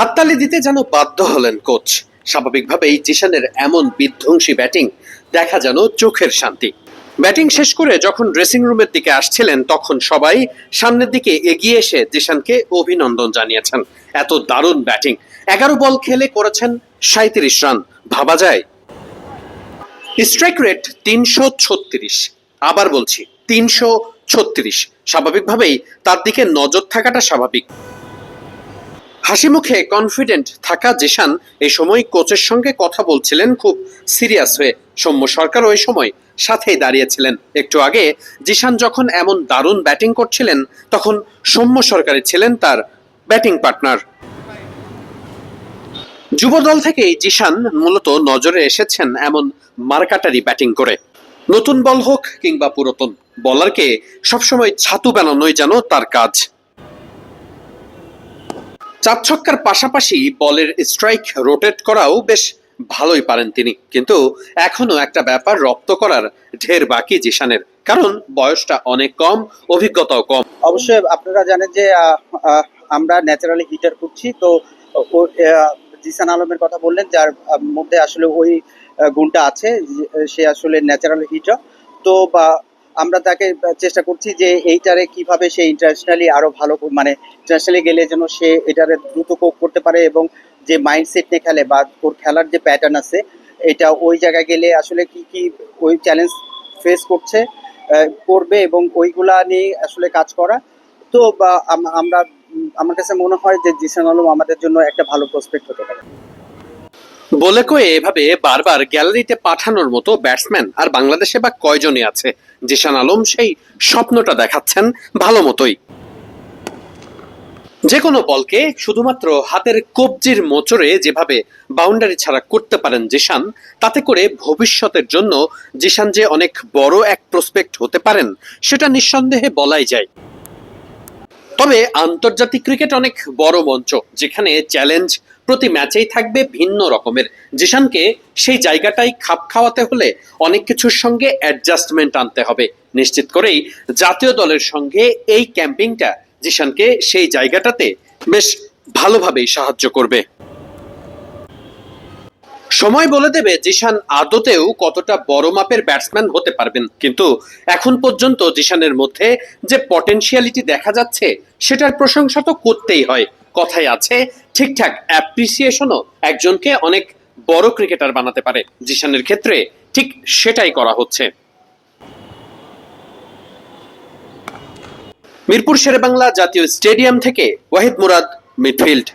হাততালি দিতে যেন বাধ্য হলেন কোচ। স্বাভাবিকভাবেই জিশানের এমন বিধ্বংসী ব্যাটিং দেখা যেন চোখের শান্তি। ব্যাটিং শেষ করে যখন ড্রেসিং রুমের দিকে আসছিলেন, তখন সবাই সামনের দিকে এগিয়ে এসে জিশানকে অভিনন্দন জানিয়েছেন। এত দারুণ ব্যাটিং। এগারো বল খেলে করেছেন সাঁত্রিশ রান। ভাবা যায়। স্ট্রাইক রেট তিনশো ছত্রিশ। আবার বলছি, তিনশো ছত্রিশ। স্বাভাবিকভাবেই তার দিকে নজর থাকাটা স্বাভাবিক। হাসি মুখে কনফিডেন্ট থাকা জিশান এই সময় কোচের সঙ্গে কথা বলছিলেন খুব সিরিয়াস হয়ে। সৌম্য সরকার ওই সময় সাথেই দাঁড়িয়েছিলেন। একটু আগে জিশান যখন এমন দারুণ ব্যাটিং করছিলেন, তখন সৌম্য সরকারে ছিলেন তার ব্যাটিং পার্টনার যুব দল থেকেই জিশান মূলত নজরে এসেছেন এমন মার্কাটারি ব্যাটিং করে। নতুন বল হোক কিংবা পুরাতন বলারকে সবসময় ছাতু বানানোই যেন তার কাজ। চার ছক্কার পাশাপাশি বলের স্ট্রাইক রোটেট করাও বেশ ভালোই পারেন তিনি। কিন্তু এখনও একটা ব্যাপার রপ্ত করার ঢের বাকি জিশানের। কারণ বয়সটা অনেক কম, অভিজ্ঞতাও কম। অবশ্যই আপনারা জানেন যে আমরা ন্যাচারালি হিটার করছি তো জিসান আলমের কথা বললেন, যার মধ্যে আসলে ওই গুণটা আছে সে আসলে ন্যাচারাল হিটার তো, বা আমরা তাকে চেষ্টা করছি যে এইটারে কীভাবে সে ইন্টারন্যাশনালি আরও ভালো মানে ইন্টারন্যাশনালি গেলে যেন সে এটারে দ্রুত কোপ করতে পারে এবং যে মাইন্ডসেট নিয়ে খেলে বা ওর খেলার যে প্যাটার্ন আছে, এটা ওই জায়গায় গেলে আসলে কি কি ওই চ্যালেঞ্জ ফেস করছে করবে এবং ওইগুলা নিয়ে আসলে কাজ করা। তো আমরা আমার কাছে মনে হয় যে জিসান আলম আমাদের জন্য একটা ভালো প্রসপেক্ট হতে পারে। বলে কয়ে এভাবে বারবার গ্যালারিতে পাঠানোর মতো ব্যাটসম্যান আর বাংলাদেশে বা কয়জনই আছে? জিশান আলম সেই স্বপ্নটা দেখাচ্ছেন ভালো মতোই। যে কোনো বলকে শুধুমাত্র হাতের কবজির মোচড়ে যেভাবে বাউন্ডারি ছাড়া করতে পারেন জিশান, তাতে করে ভবিষ্যতের জন্য জিশান যে অনেক বড় এক প্রসপেক্ট হতে পারেন, সেটা নিঃসন্দেহে বলাই যায়। তবে আন্তর্জাতিক ক্রিকেট অনেক বড় মঞ্চ, যেখানে চ্যালেঞ্জ প্রতি ম্যাচেই থাকবে ভিন্ন রকমের। জিশানকে সেই জায়গাটাই খাপ খাওয়াতে হলে অনেক কিছুর সঙ্গে অ্যাডজাস্টমেন্ট আনতে হবে। নিশ্চিত করেই জাতীয় দলের সঙ্গে এই ক্যাম্পিংটা জিশানকে সেই জায়গাটাতে বেশ ভালোভাবেই সাহায্য করবে। সময় বলে দেবে জিশান আদতেও কতটা বড় মাপের ব্যাটসম্যান হতে পারবেন। কিন্তু এখন পর্যন্ত জিশানের মধ্যে যে পটেনশিয়ালিটি দেখা যাচ্ছে, সেটার প্রশংসা তো করতেই হয়। কথাই আছে। ঠিকঠাক অ্যাপ্রিসিয়েশনও একজনকে অনেক বড় ক্রিকেটার বানাতে পারে। জিশানের ক্ষেত্রে ঠিক সেটাই করা হচ্ছে। মিরপুর শেরেবাংলা জাতীয় স্টেডিয়াম থেকে ওয়াহিদ মুরাদ, মিডফিল্ড।